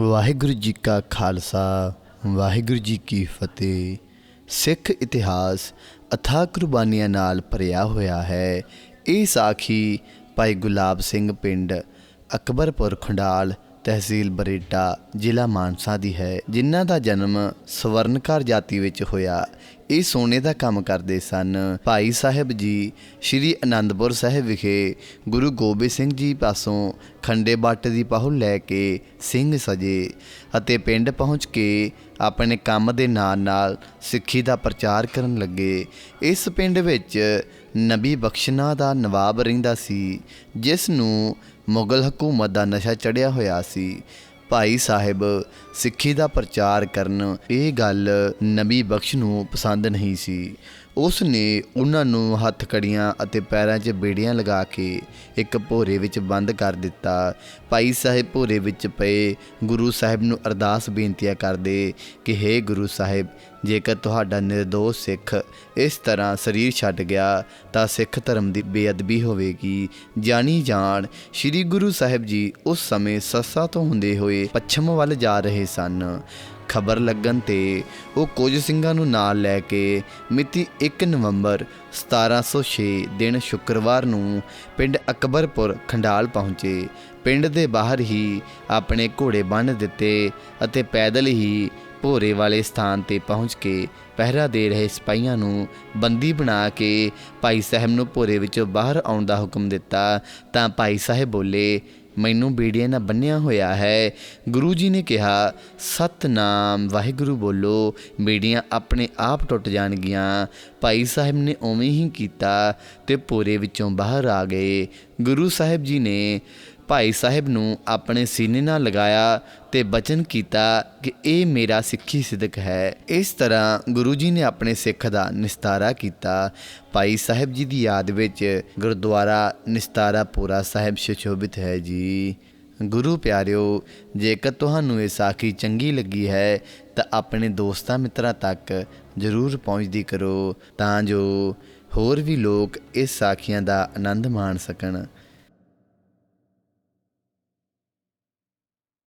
ਵਾਹਿਗੁਰੂ ਜੀ ਕਾ ਖਾਲਸਾ, ਵਾਹਿਗੁਰੂ ਜੀ ਕੀ ਫਤਿਹ। ਸਿੱਖ ਇਤਿਹਾਸ ਅਥਾਹ ਕੁਰਬਾਨੀਆਂ ਨਾਲ ਭਰਿਆ ਹੋਇਆ ਹੈ। ਇਹ ਸਾਖੀ ਭਾਈ ਗੁਲਾਬ ਸਿੰਘ ਪਿੰਡ ਅਕਬਰਪੁਰ ਖੰਡਾਲ ਤਹਿਸੀਲ ਬਰੇਟਾ ਜ਼ਿਲ੍ਹਾ ਮਾਨਸਾ ਦੀ ਹੈ, ਜਿਨ੍ਹਾਂ ਦਾ ਜਨਮ ਸਵਰਨਕਾਰ ਜਾਤੀ ਵਿੱਚ ਹੋਇਆ। ਇਹ ਸੋਨੇ ਦਾ ਕੰਮ ਕਰਦੇ ਸਨ। ਭਾਈ ਸਾਹਿਬ ਜੀ, ਸ੍ਰੀ ਅਨੰਦਪੁਰ ਸਾਹਿਬ ਵਿਖੇ ਗੁਰੂ ਗੋਬਿੰਦ ਸਿੰਘ ਜੀ ਪਾਸੋਂ ਖੰਡੇ ਬੱਟ ਦੀ ਪਾਹੁਲ ਲੈ ਕੇ ਸਿੰਘ ਸਜੇ ਅਤੇ ਪਿੰਡ ਪਹੁੰਚ ਕੇ ਆਪਣੇ ਕੰਮ ਦੇ ਨਾਲ ਨਾਲ ਸਿੱਖੀ ਦਾ ਪ੍ਰਚਾਰ ਕਰਨ ਲੱਗੇ। ਇਸ ਪਿੰਡ ਵਿੱਚ ਨਬੀ ਬਖਸ਼ਨਾ ਦਾ ਨਵਾਬ ਰਹਿੰਦਾ ਸੀ ਜਿਸ ਨੂੰ ਮੁਗਲ ਹਕੂਮਤ ਦਾ ਨਸ਼ਾ ਚੜਿਆ ਹੋਇਆ ਸੀ। ਭਾਈ ਸਾਹਿਬ ਸਿੱਖੀ ਦਾ ਪ੍ਰਚਾਰ ਕਰਨ, ਇਹ ਗੱਲ ਨਬੀ ਬਖਸ਼ ਨੂੰ ਪਸੰਦ ਨਹੀਂ ਸੀ। ਉਸ ਨੇ ਉਹਨਾਂ ਨੂੰ ਹੱਥ ਕੜੀਆਂ ਅਤੇ ਪੈਰਾਂ 'ਚ ਬੇੜੀਆਂ ਲਗਾ ਕੇ ਇੱਕ ਭੋਰੇ ਵਿੱਚ ਬੰਦ ਕਰ ਦਿੱਤਾ। ਭਾਈ ਸਾਹਿਬ ਭੋਰੇ ਵਿੱਚ ਪਏ, ਗੁਰੂ ਸਾਹਿਬ ਨੂੰ ਅਰਦਾਸ ਬੇਨਤੀਆਂ ਕਰਦੇ ਕਿ हे ਗੁਰੂ ਸਾਹਿਬ, ਜੇਕਰ ਤੁਹਾਡਾ ਨਿਰਦੋਸ਼ ਸਿੱਖ ਇਸ ਤਰ੍ਹਾਂ ਸਰੀਰ ਛੱਡ ਗਿਆ, ਤਾਂ ਸਿੱਖ ਧਰਮ ਦੀ ਬੇਅਦਬੀ ਹੋਵੇਗੀ। ਜਾਣੀ ਜਾਣ, ਸ੍ਰੀ ਗੁਰੂ ਸਾਹਿਬ ਜੀ ਉਸ ਸਮੇਂ ਸੱਸਾ ਤੋਂ ਹੁੰਦੇ ਹੋਏ ਪੱਛਮ ਵੱਲ ਜਾ ਰਹੇ ਸਨ। ਖਬਰ ਲੱਗਣ ਤੇ ਉਹ ਕੁਝ ਸਿੰਘਾਂ ਨੂੰ ਨਾਲ ਲੈ ਕੇ ਮਿਤੀ 1 ਨਵੰਬਰ 1706 ਦਿਨ ਸ਼ੁੱਕਰਵਾਰ ਨੂੰ ਪਿੰਡ ਅਕਬਰਪੁਰ ਖੰਡਾਲ ਪਹੁੰਚੇ। ਪਿੰਡ ਦੇ ਬਾਹਰ ਹੀ ਆਪਣੇ ਘੋੜੇ ਬੰਨ੍ਹ ਦਿੱਤੇ ਅਤੇ ਪੈਦਲ ਹੀ ਭੋਰੇ ਵਾਲੇ ਸਥਾਨ ਤੇ ਪਹੁੰਚ ਕੇ ਪਹਿਰਾ ਦੇ ਰਹੇ ਸਿਪਾਹੀਆਂ ਨੂੰ ਬੰਦੀ ਬਣਾ ਕੇ ਭਾਈ ਸਾਹਿਬ ਨੂੰ ਭੋਰੇ ਵਿੱਚੋਂ ਬਾਹਰ ਆਉਣ ਦਾ ਹੁਕਮ ਦਿੱਤਾ ਤਾਂ ਭਾਈ ਸਾਹਿਬ ਬੋਲੇ ਮੈਨੂੰ ਬੀੜੀਆਂ ਨਾਲ ਬੰਨਿਆ ਹੋਇਆ ਹੈ। ਗੁਰੂ ਜੀ ਨੇ ਕਿਹਾ, ਸਤਨਾਮ, ਵਾਹਿਗੁਰੂ ਬੋਲੋ, ਬੀੜੀਆਂ ਆਪਣੇ ਆਪ ਟੁੱਟ ਜਾਣਗੀਆਂ। ਭਾਈ ਸਾਹਿਬ ਨੇ ਉਵੇਂ ਹੀ ਕੀਤਾ ਤੇ ਭੋਰੇ ਵਿੱਚੋਂ ਬਾਹਰ ਆ ਗਏ। ਗੁਰੂ ਸਾਹਿਬ ਜੀ ਨੇ ਭਾਈ ਸਾਹਿਬ ਨੂੰ ਆਪਣੇ ਸੀਨੇ ਨਾਲ ਲਗਾਇਆ ਤੇ ਬਚਨ ਕੀਤਾ ਕਿ ਇਹ ਮੇਰਾ ਸਿੱਖੀ ਸਿਦਕ ਹੈ। ਇਸ ਤਰ੍ਹਾਂ ਗੁਰੂ ਜੀ ਨੇ ਆਪਣੇ ਸਿੱਖ ਦਾ ਨਿਸਤਾਰਾ ਕੀਤਾ। ਭਾਈ ਸਾਹਿਬ ਜੀ ਦੀ ਯਾਦ ਵਿੱਚ ਗੁਰਦੁਆਰਾ ਨਿਸਤਾਰਾ ਪੂਰਾ ਸਾਹਿਬ ਸੁਸ਼ੋਭਿਤ ਹੈ ਜੀ। ਗੁਰੂ ਪਿਆਰਿਓ, ਜੇਕਰ ਤੁਹਾਨੂੰ ਇਹ ਸਾਖੀ ਚੰਗੀ ਲੱਗੀ ਹੈ, ਤਾਂ ਆਪਣੇ ਦੋਸਤਾਂ ਮਿੱਤਰਾਂ ਤੱਕ ਜ਼ਰੂਰ ਪਹੁੰਚਦੀ ਕਰੋ, ਤਾਂ ਜੋ ਹੋਰ ਵੀ ਲੋਕ ਇਸ ਸਾਖੀਆਂ ਦਾ ਆਨੰਦ ਮਾਣ ਸਕਣ।